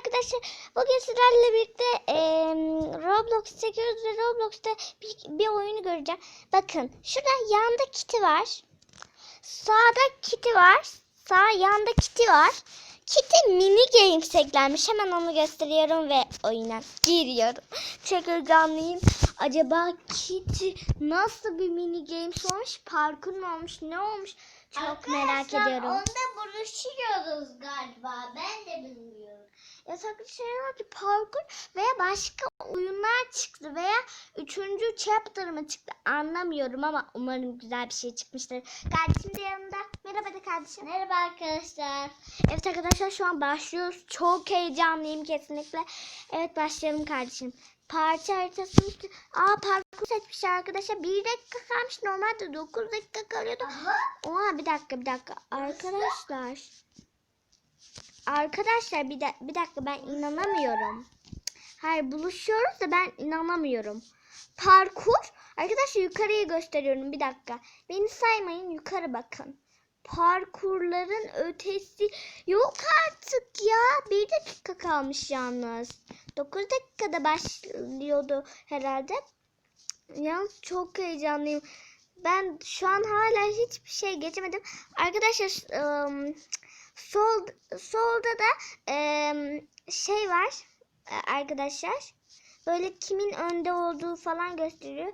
arkadaşlar. Bugün sizlerle birlikte eee, Roblox çekiyoruz ve Roblox'ta bir, bir oyunu göreceğim. Bakın şurada yanda Kitty var. Sağda Kitty var. Sağ yanda Kitty var. Kitty mini games eklenmiş. Hemen onu gösteriyorum ve oyuna giriyorum. Çok heyecanlıyım. Acaba Kitty nasıl bir mini games olmuş? Parkur mu olmuş? Ne olmuş? Çok merak Arkadaşlar, ediyorum. Onda buluşuyoruz galiba. Ben de bilmiyorum. Yasaklı şeyler ki parkur veya başka oyunlar çıktı veya üçüncü chapter mı çıktı anlamıyorum ama umarım güzel bir şey çıkmıştır. Kardeşim de yanımda. Merhaba de kardeşim. Merhaba arkadaşlar. Evet arkadaşlar şu an başlıyoruz. Çok heyecanlıyım kesinlikle. Evet başlayalım kardeşim. Parça haritasını... Aa parkur seçmiş arkadaşlar. Bir dakika kalmış. Normalde 9 dakika kalıyordu. Oha bir dakika bir dakika. Arkadaşlar. Arkadaşlar bir, da- bir dakika ben inanamıyorum. Hayır buluşuyoruz da ben inanamıyorum. Parkur. Arkadaşlar yukarıya gösteriyorum bir dakika. Beni saymayın yukarı bakın. Parkurların ötesi yok artık ya. Bir dakika kalmış yalnız. 9 dakikada başlıyordu herhalde. Yalnız çok heyecanlıyım. Ben şu an hala hiçbir şey geçemedim. Arkadaşlar ım, sol solda da ım, şey var e, arkadaşlar. Böyle kimin önde olduğu falan gösteriyor.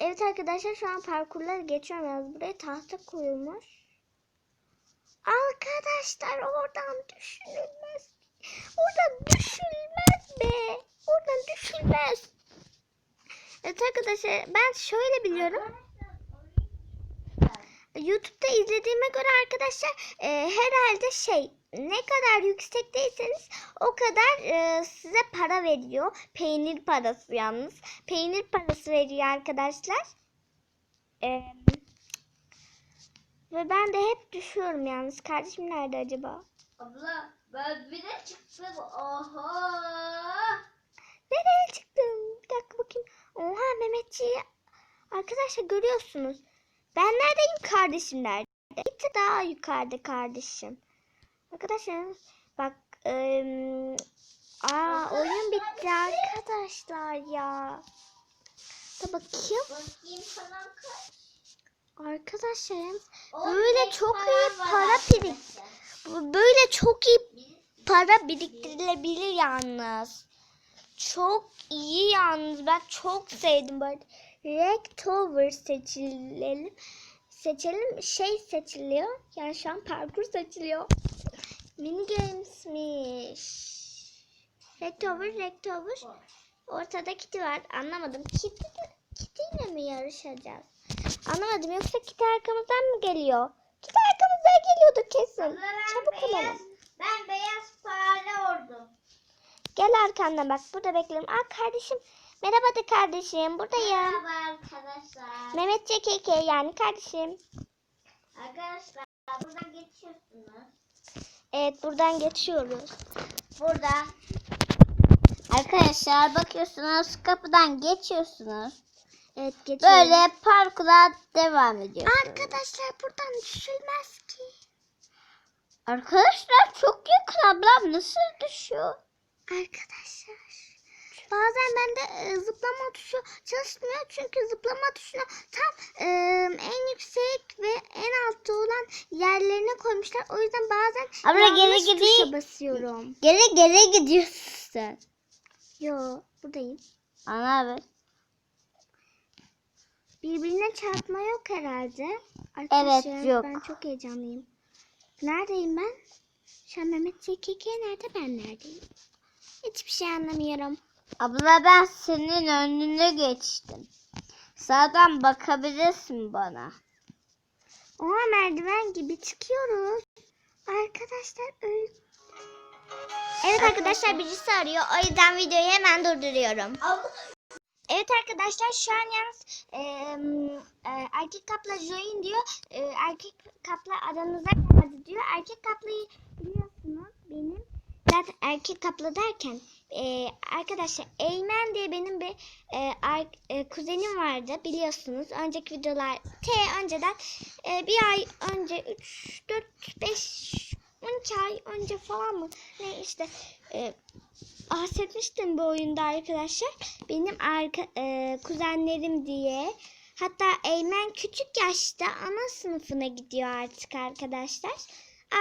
Evet arkadaşlar şu an parkurları geçiyorum yalnız. Buraya tahta koyulmuş. Arkadaşlar oradan düşülmez. Oradan düşülmez be. Oradan düşülmez. Evet arkadaşlar ben şöyle biliyorum. YouTube'da izlediğime göre arkadaşlar e, herhalde şey ne kadar yüksekteyseniz o kadar e, size para veriyor. Peynir parası yalnız. Peynir parası veriyor arkadaşlar. E, ve ben de hep düşüyorum yalnız. Kardeşim nerede acaba? Abla ben bir de çıktım. Oha. Nereye çıktım? Bir dakika bakayım. Oha Mehmetçiği. Arkadaşlar görüyorsunuz. Ben neredeyim kardeşim nerede? Gitti daha yukarıda kardeşim. Arkadaşlar bak ım, aa oyun bitti arkadaşlar ya. Da bakayım. Bakayım falan kaç. Arkadaşlar yalnız On Böyle çok iyi para birik- böyle çok iyi para biriktirilebilir yalnız. Çok iyi yalnız. Ben çok sevdim böyle. Rectover seçilelim. Seçelim. Şey seçiliyor. Yani şu an parkur seçiliyor. Mini games'miş. Rectover, Rectover. Ortada Kitty var. Anlamadım. Kitty ile mi yarışacağız? Anlamadım. Yoksa Kitty arkamızdan mı geliyor? Kitty arkamızdan geliyordu kesin. Abla ben Çabuk beyaz, olalım. ben beyaz fare oldum. Gel arkamdan bak. Burada bekliyorum. Aa kardeşim. Merhaba de kardeşim. Buradayım. Merhaba arkadaşlar. Mehmet CKK yani kardeşim. Arkadaşlar buradan geçiyorsunuz. Evet buradan geçiyoruz. Buradan. Arkadaşlar bakıyorsunuz kapıdan geçiyorsunuz. Evet geçiyoruz. Böyle parkura devam ediyorsunuz. Arkadaşlar buradan düşülmez ki. Arkadaşlar çok yakın ablam nasıl düşüyor? Arkadaşlar. Bazen bende e, zıplama tuşu çalışmıyor çünkü zıplama tuşunu tam e, en yüksek ve en altta olan yerlerine koymuşlar. O yüzden bazen Abla, geri yanlış gideyim. tuşa basıyorum. Geri geri gidiyorsun sen. Yo buradayım. Ana abi. Birbirine çarpma yok herhalde. Arkadaşlar, Evet, yok. Ben çok heyecanlıyım. Neredeyim ben? Şu an Mehmet CKK nerede ben neredeyim? Hiçbir şey anlamıyorum. Abla ben senin önüne geçtim. Sağdan bakabilirsin bana. Oha merdiven gibi çıkıyoruz. Arkadaşlar öyle. Evet arkadaşlar birisi arıyor. O yüzden videoyu hemen durduruyorum. Evet arkadaşlar şu an yalnız em, e, erkek kapla join diyor. E, erkek kapla aranıza geldi diyor. Erkek kaplayı biliyorsunuz benim. Zaten erkek kapla derken e, arkadaşlar Eymen diye benim bir e, ar- e, kuzenim vardı biliyorsunuz. Önceki videolar T önceden e, bir ay önce 3 4 5 12 ay önce falan mı? Ne işte e, bahsetmiştim bu oyunda arkadaşlar. Benim arka, e, kuzenlerim diye. Hatta Eymen küçük yaşta ana sınıfına gidiyor artık arkadaşlar.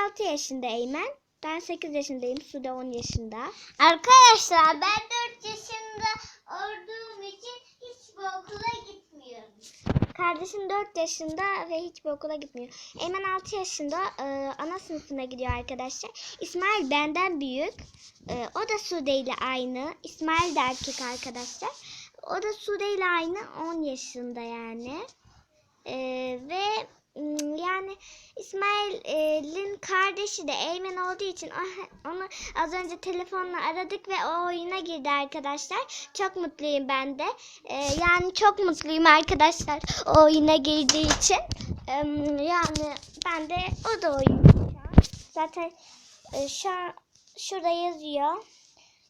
6 yaşında Eymen. Ben 8 yaşındayım. Sude 10 yaşında. Arkadaşlar ben 4 yaşında olduğum için hiçbir okula gitmiyorum. Kardeşim 4 yaşında ve hiçbir okula gitmiyor. Eymen 6 yaşında e, ana sınıfına gidiyor arkadaşlar. İsmail benden büyük. E, o da Sude ile aynı. İsmail de erkek arkadaşlar. O da Sude ile aynı 10 yaşında yani. E, ve yani İsmail'in kardeşi de Eymen olduğu için o- onu az önce telefonla aradık ve o oyuna girdi arkadaşlar. Çok mutluyum ben de. Ee, yani çok mutluyum arkadaşlar o oyuna girdiği için. Yani ben de o da an. Zaten e, şu an şurada yazıyor.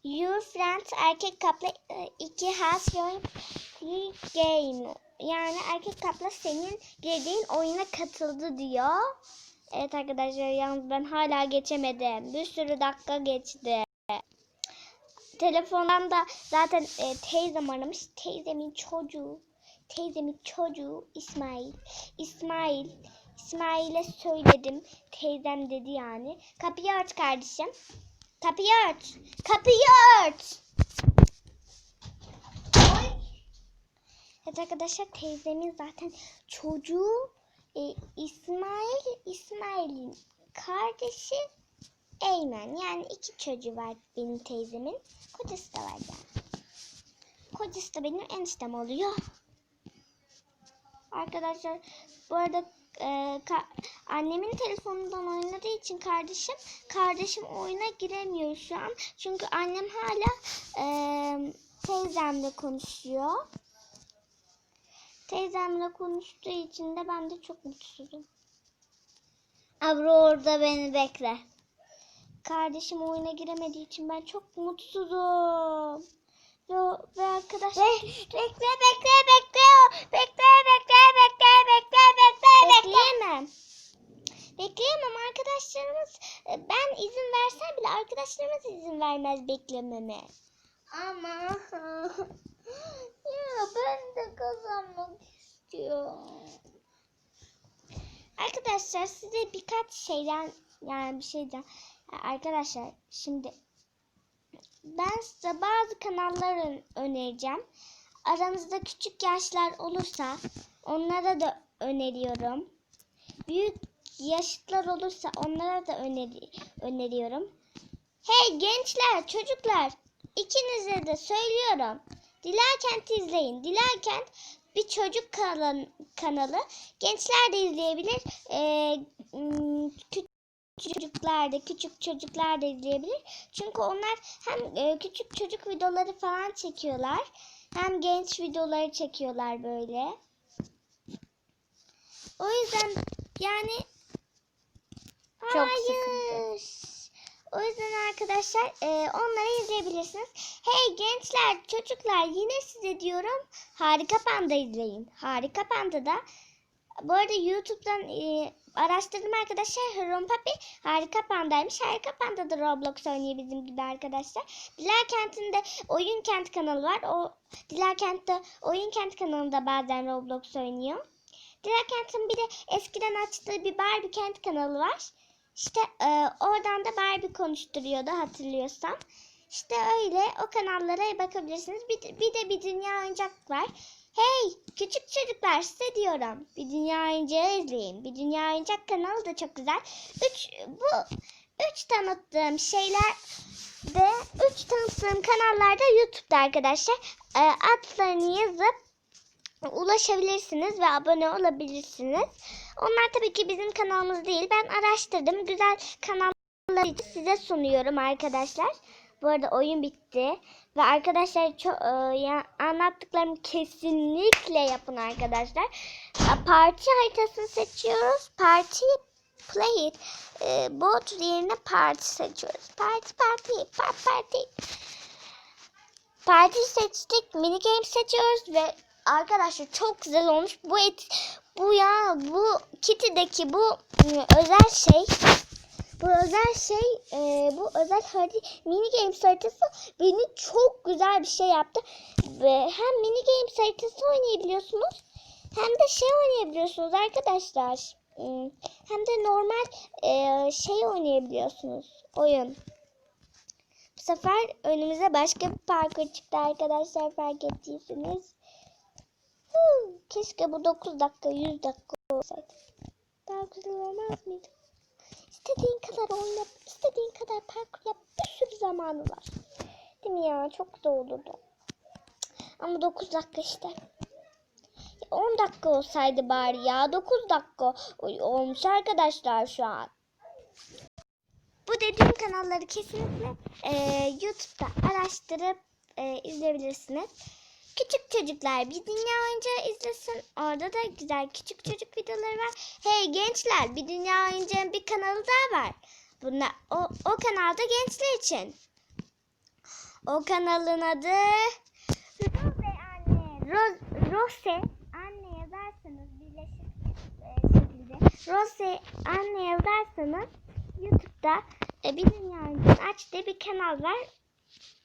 Your friends erkek kapla e, iki has the game. Yani erkek kapla senin girdiğin oyuna katıldı diyor. Evet arkadaşlar yalnız ben hala geçemedim. Bir sürü dakika geçti. Telefondan da zaten e, teyzem aramış. Teyzemin çocuğu. Teyzemin çocuğu İsmail. İsmail. İsmail'e söyledim. Teyzem dedi yani. Kapıyı aç kardeşim. Kapıyı aç. Kapıyı aç. Evet arkadaşlar teyzemin zaten çocuğu e, İsmail, İsmail'in kardeşi Eymen. Yani iki çocuğu var benim teyzemin. Kocası da var yani. Kocası da benim eniştem oluyor. Arkadaşlar bu arada e, annemin telefonundan oynadığı için kardeşim kardeşim oyuna giremiyor şu an. Çünkü annem hala e, teyzemle konuşuyor. Teyzemle konuştuğu için de ben de çok mutsuzum. Abra orada beni bekle. Kardeşim oyuna giremediği için ben çok mutsuzum. Ve, ve arkadaşlar Bekle bekle bekle. Bekle bekle bekle bekle bekle bekle. bekleyemem. Bekleyemem arkadaşlarımız e, ben izin versem bile arkadaşlarımız izin vermez beklememe. Ama ya ben de kazanmak istiyorum. Arkadaşlar size birkaç şeyden yani bir şeyden arkadaşlar şimdi ben size bazı kanallar ön- önereceğim. Aranızda küçük yaşlar olursa onlara da öneriyorum. Büyük yaşıtlar olursa onlara da öneri öneriyorum. Hey gençler, çocuklar, ikinize de söylüyorum. Dilerkent izleyin. Dilerkent bir çocuk kanalı. Gençler de izleyebilir. Ee, küçük çocuklar da küçük çocuklar da izleyebilir. Çünkü onlar hem e, küçük çocuk videoları falan çekiyorlar. Hem genç videoları çekiyorlar böyle. O yüzden yani Çok Hayır. O yüzden arkadaşlar e, onları izleyebilirsiniz. Hey gençler, çocuklar yine size diyorum Harika Panda izleyin. Harika Panda da bu arada YouTube'dan e, araştırdım arkadaşlar. Hırım Papi Harika Panda'ymış. Harika Panda da Roblox oynuyor bizim gibi arkadaşlar. Dilerkent'in de Oyun Kent kanalı var. O Dilerkent'te Oyun Kent kanalında bazen Roblox oynuyor. Dilerkent'in bir de eskiden açtığı bir Barbie Kent kanalı var. İşte e, oradan da Barbie konuşturuyordu hatırlıyorsam. İşte öyle o kanallara bakabilirsiniz. Bir, bir de bir dünya oyuncak var. Hey küçük çocuklar size diyorum. Bir dünya oyuncağı izleyin. Bir dünya oyuncak kanalı da çok güzel. Üç, bu üç tanıttığım şeyler de üç tanıttığım kanallarda YouTube'da arkadaşlar. E, adlarını yazıp ulaşabilirsiniz ve abone olabilirsiniz. Onlar tabii ki bizim kanalımız değil. Ben araştırdım. Güzel kanalları size sunuyorum arkadaşlar. Bu arada oyun bitti. Ve arkadaşlar çok, ya, anlattıklarımı kesinlikle yapın arkadaşlar. E, Parti haritasını seçiyoruz. Parti play it. E, bot yerine parti seçiyoruz. Parti parti parti parti. Parti seçtik. Mini game seçiyoruz ve arkadaşlar çok güzel olmuş. Bu et bu ya bu Kitty'deki bu ıı, özel şey Bu özel şey, e, bu özel harita, mini games haritası beni çok güzel bir şey yaptı. Ve hem mini games haritası oynayabiliyorsunuz hem de şey oynayabiliyorsunuz arkadaşlar. Hmm, Hem de normal e, şey oynayabiliyorsunuz. Oyun. Bu sefer önümüze başka bir parkur çıktı arkadaşlar fark ettiyseniz. Keşke bu 9 dakika 100 dakika olsaydı. Daha güzel olmaz mıydı? İstediğin kadar oyna, istediğin kadar parkur yap. Bir sürü zamanı var. Değil mi ya? Çok güzel olurdu. Ama 9 dakika işte. 10 dakika olsaydı bari ya. 9 dakika olmuş arkadaşlar şu an. Bu dediğim kanalları kesinlikle e, YouTube'da araştırıp e, izleyebilirsiniz. Küçük çocuklar bir dünya oyuncağı izlesin. Orada da güzel küçük çocuk videoları var. Hey gençler bir dünya oyuncağın bir kanalı daha var. Bunlar, o, o kanalda gençler için. O kanalın adı Rose Anne. Ro- Rose Anne yazarsanız birleşik e, şekilde Rose Anne yazarsanız YouTube'da e, bir dünya oyuncağı açtığı bir kanal var.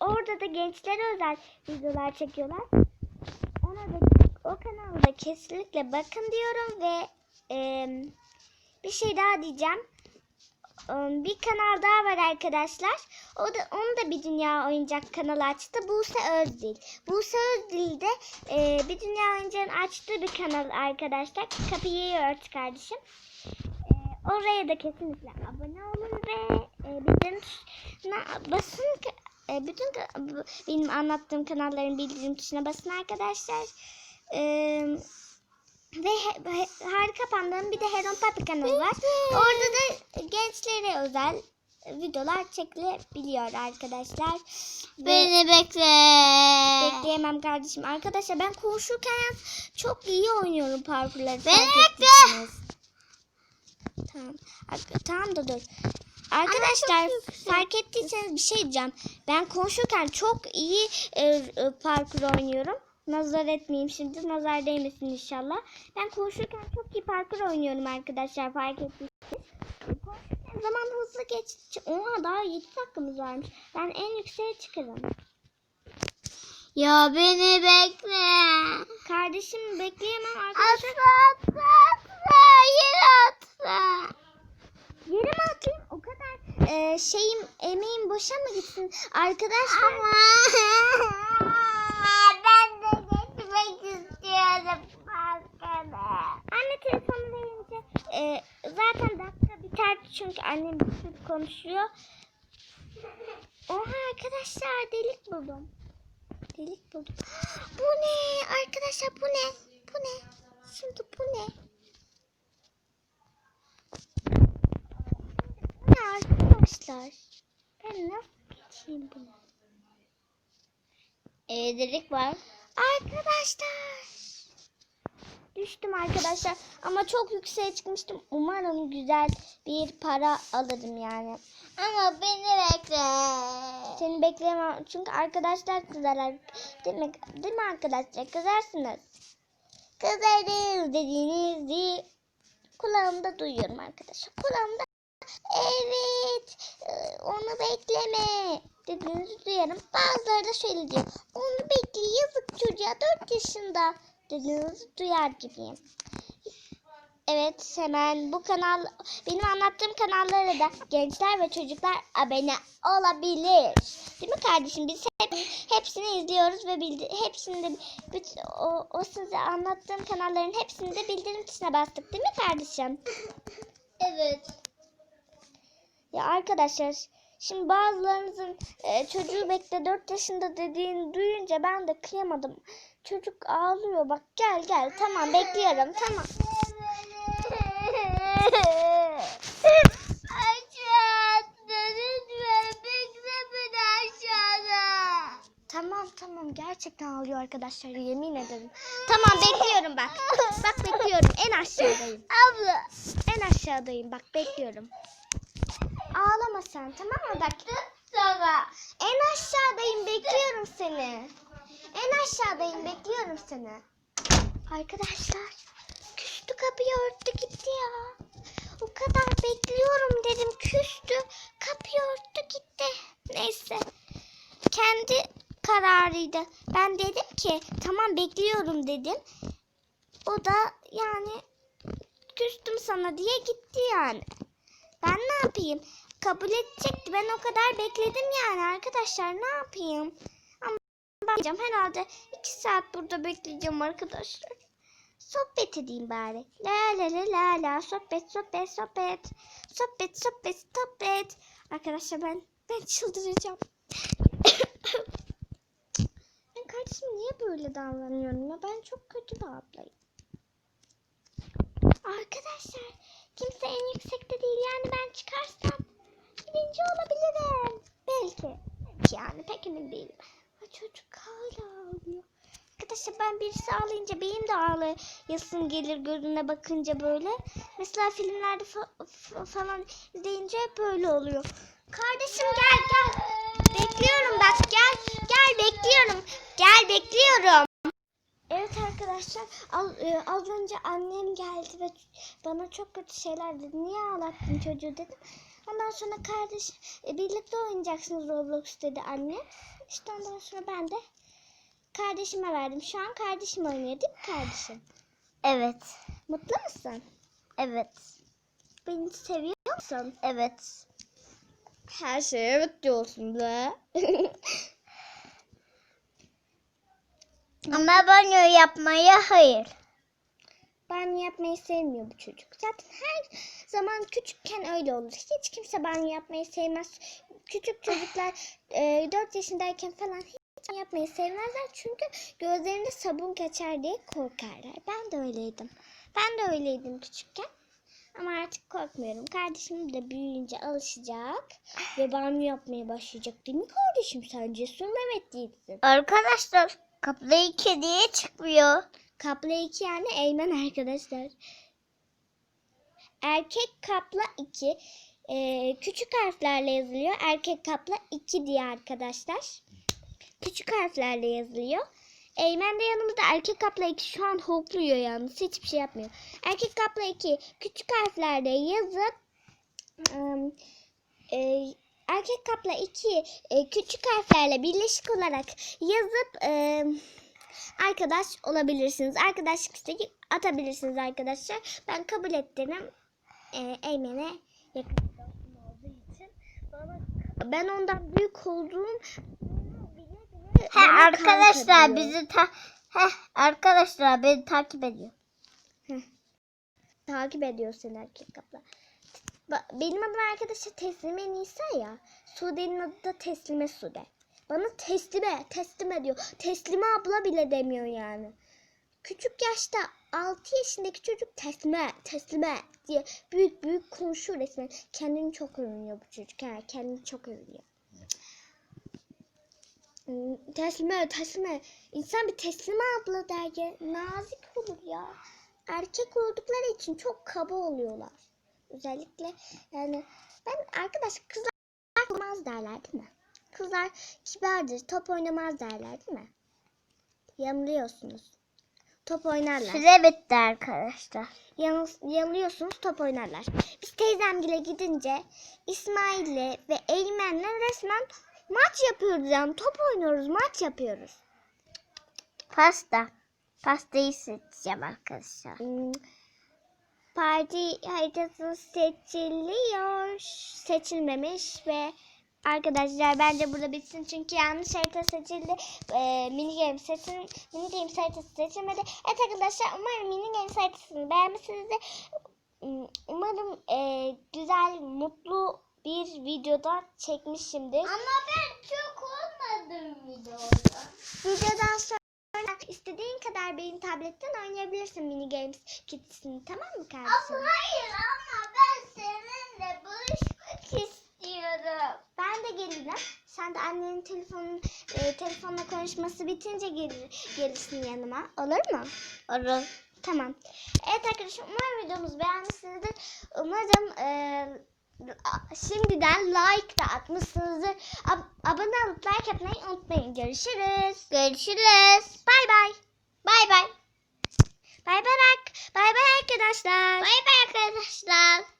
Orada da gençlere özel videolar çekiyorlar. Ona da o kanalda kesinlikle bakın diyorum ve e, bir şey daha diyeceğim. Bir kanal daha var arkadaşlar. O da onu da bir dünya oyuncak kanalı açtı. Buse Özdil. Buse Özdil de e, bir dünya oyuncağın açtığı bir kanal arkadaşlar. Kapıyı ört kardeşim. E, oraya da kesinlikle abone olun ve e, bildirim basın. E, bütün benim anlattığım kanalların bildirim tuşuna basın arkadaşlar. E, ve he, he- harika panda'nın bir de Heron Papi kanalı var. Orada da gençlere özel videolar çekilebiliyor arkadaşlar. Ve Beni bekle. bekleyemem kardeşim. Arkadaşlar ben konuşurken çok iyi oynuyorum parkurları. Beni bekle. Tamam. Tamam da dur. Arkadaşlar fark ettiyseniz bir şey diyeceğim. Ben konuşurken çok iyi e, e, parkur oynuyorum. Nazar etmeyeyim şimdi. Nazar değmesin inşallah. Ben konuşurken çok iyi parkur oynuyorum arkadaşlar fark ettiyseniz. Konuşurken zaman hızlı geçti. Oha daha 7 dakikamız varmış. Ben en yükseğe çıkarım. Ya beni bekle. Kardeşim bekleyemem arkadaşlar. Atla atla atla. Yere atla. Yere mi atlayayım? E, şeyim emeğim boşa mı gitsin? Arkadaşlar Ama ben de geçmek istiyorum parkada. anne telefonu verince e, zaten dakika biter çünkü annem bir konuşuyor. Oha arkadaşlar delik buldum. Delik buldum. Bu ne? Arkadaşlar bu ne? Bu ne? Şimdi bu ne? Bu ne arkadaşlar? Ben nasıl geçeyim bunu? Elektrik var. Arkadaşlar. Düştüm arkadaşlar ama çok yükseğe çıkmıştım. Umarım güzel bir para alırım yani. Ama beni bekle. Seni bekleyemem çünkü arkadaşlar kızarlar. Değil mi, değil mi arkadaşlar? Kızarsınız. Kızarız dediğinizi kulağımda duyuyorum arkadaşlar. Kulağımda evet e, onu bekleme dediğinizi duyarım. Bazıları da şöyle diyor. Onu bekle yazık çocuğa 4 yaşında dediğinizi duyar gibiyim. Evet hemen bu kanal benim anlattığım kanallara da gençler ve çocuklar abone olabilir. Değil mi kardeşim? Biz hep, hepsini izliyoruz ve bildi, hepsini de bütün, o, o size anlattığım kanalların hepsini de bildirim tuşuna bastık değil mi kardeşim? Evet. Ya arkadaşlar şimdi bazılarınızın e, çocuğu bekle 4 yaşında dediğini duyunca ben de kıyamadım. Çocuk ağlıyor bak gel gel tamam bekliyorum tamam. Tamam tamam gerçekten ağlıyor arkadaşlar yemin ederim. Tamam bekliyorum bak. Bak bekliyorum en aşağıdayım. Abla. En aşağıdayım bak bekliyorum. Ağlama sen tamam mı bak. Sonra. En aşağıdayım bekliyorum seni. En aşağıdayım bekliyorum seni. Arkadaşlar küstü kapıyı örttü gitti ya. O o kadar bekliyorum dedim. Küstü. Kapıyı örttü gitti. Neyse. Kendi kararıydı. Ben dedim ki tamam bekliyorum dedim. O da yani küstüm sana diye gitti yani. Ben ne yapayım? Kabul edecekti. Ben o kadar bekledim yani arkadaşlar. Ne yapayım? Ama gideceğim. herhalde iki saat burada bekleyeceğim arkadaşlar. Sohbet edeyim bari. La la la la la. Sohbet sohbet sohbet. Sohbet sohbet sohbet. Arkadaşlar ben ben çıldıracağım. ben kardeşim niye böyle davranıyorum ya? Ben çok kötü bir ablayım. Arkadaşlar kimse en yüksekte değil yani ben çıkarsam birinci olabilirim. Belki. Yani pek emin değilim. Ha, çocuk hala ağlıyor. Arkadaşlar ben birisi ağlayınca benim de ağlayasım gelir gözüne bakınca böyle. Mesela filmlerde fa- fa- falan izleyince böyle oluyor. Kardeşim gel gel. Bekliyorum bak gel. Gel bekliyorum. Gel bekliyorum. Evet arkadaşlar az, e, az önce annem geldi ve bana çok kötü şeyler dedi. Niye ağlattın çocuğu dedim. Ondan sonra kardeş e, birlikte oynayacaksınız Roblox dedi anne. İşte ondan sonra ben de kardeşime verdim. Şu an kardeşim oynuyor değil mi kardeşim? Evet. Mutlu musun? Evet. Beni seviyor musun? Evet. Her şeye evet diyorsun be. Ama banyo yapmaya hayır. banyo yapmayı sevmiyor bu çocuk. Zaten her zaman küçükken öyle olur. Hiç kimse banyo yapmayı sevmez. Küçük çocuklar e, 4 yaşındayken falan hiç yapmayı sevmezler. Çünkü gözlerinde sabun kaçar diye korkarlar. Ben de öyleydim. Ben de öyleydim küçükken. Ama artık korkmuyorum. Kardeşim de büyüyünce alışacak ve banyo yapmaya başlayacak. Değil mi kardeşim? Sen cesur Mehmet değilsin. Arkadaşlar kapıda kediye çıkmıyor. Kapla 2 yani Eymen arkadaşlar. Erkek kapla 2. Ee, küçük harflerle yazılıyor. Erkek kapla 2 diye arkadaşlar. Küçük harflerle yazılıyor. Eymen de yanımızda erkek kapla 2 şu an hopluyor yalnız. Hiçbir şey yapmıyor. Erkek kapla 2 küçük harflerle yazıp ım, e, erkek kapla 2 e, küçük harflerle birleşik olarak yazıp e, arkadaş olabilirsiniz. Arkadaşlık isteği atabilirsiniz arkadaşlar. Ben kabul ettim. Ee, Eymen'e yakın bir dostum olduğu için. Bana, ben ondan büyük olduğum He arkadaşlar bizi ta He arkadaşlar beni takip ediyor. takip ediyor seni erkek kapla. Benim adım arkadaşlar Teslime Nisa ya. Sude'nin adı da Teslime Sude. Bana teslime, teslim ediyor. Teslime abla bile demiyor yani. Küçük yaşta 6 yaşındaki çocuk teslime, teslime diye büyük büyük konuşuyor resmen. Kendini çok övünüyor bu çocuk. Ha, kendini çok övünüyor. Teslime, teslime. İnsan bir teslime abla der ya. Nazik olur ya. Erkek oldukları için çok kaba oluyorlar. Özellikle yani ben arkadaş kızlar olmaz derler değil mi? Kızlar kibardır, top oynamaz derler değil mi? Yanılıyorsunuz. Top oynarlar. Süre bitti arkadaşlar. Yanıl- yanılıyorsunuz top oynarlar. Biz teyzemgile gidince İsmail'le ve Eymen'le resmen maç yapıyoruz yani. Top oynuyoruz, maç yapıyoruz. Pasta. Pastayı seçeceğim arkadaşlar. Hmm, Parti haritası seçiliyor. Seçilmemiş ve arkadaşlar bence burada bitsin çünkü yanlış harita seçildi. Ee, mini game seçil mini game haritası seçilmedi. Evet arkadaşlar umarım mini game haritasını beğenmişsinizdir. Hmm, Umarım e, güzel, mutlu bir videoda çekmişimdir. Ama ben çok olmadım videoda. Videodan sonra istediğin kadar benim tabletten oynayabilirsin mini games kitlesini tamam mı kardeşim? hayır ama ben seninle buluşmak istiyorum. Ben de gelirim. Sen de annenin telefonun e, telefonla konuşması bitince gelir, gelirsin yanıma. Olur mu? Olur. Tamam. Evet arkadaşlar umarım videomuzu beğenmişsinizdir. Umarım e, şimdiden like da atmışsınızdır. Ab- abone olup like yapmayı unutmayın. Görüşürüz. Görüşürüz. Bay bay. Bay bay. Bay bay. Bay bay arkadaşlar. Bay bay arkadaşlar.